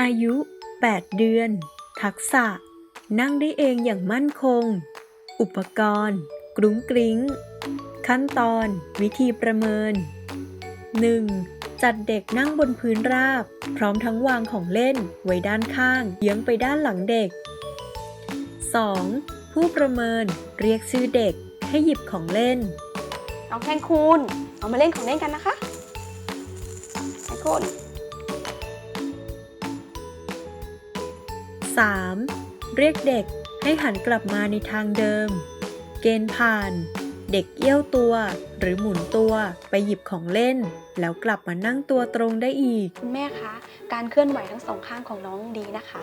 อายุ 8 เดือน ทักษะ นั่งได้เองอย่างมั่นคง อุปกรณ์ กรุ้งกริ้ง ขั้นตอน วิธีประเมิน 1. จัดเด็กนั่งบนพื้นราบ พร้อมทั้งวางของเล่น ไว้ด้านข้าง เยื้องไปด้านหลังเด็ก 2. ผู้ประเมิน เรียกชื่อเด็ก ให้หยิบของเล่น น้องแทนคูณเรามาเล่นของเล่นกันนะคะแทนคูณ 3. เรียกเด็กให้หันกลับมาในทางเดิม เกณฑ์ผ่าน เด็กเอี้ยวตัว หรือหมุนตัวไปหยิบของเล่น แล้วกลับมานั่งตัวตรงได้อีก คุณแม่คะ การเคลื่อนไหวทั้งสองข้างของน้องดีนะคะ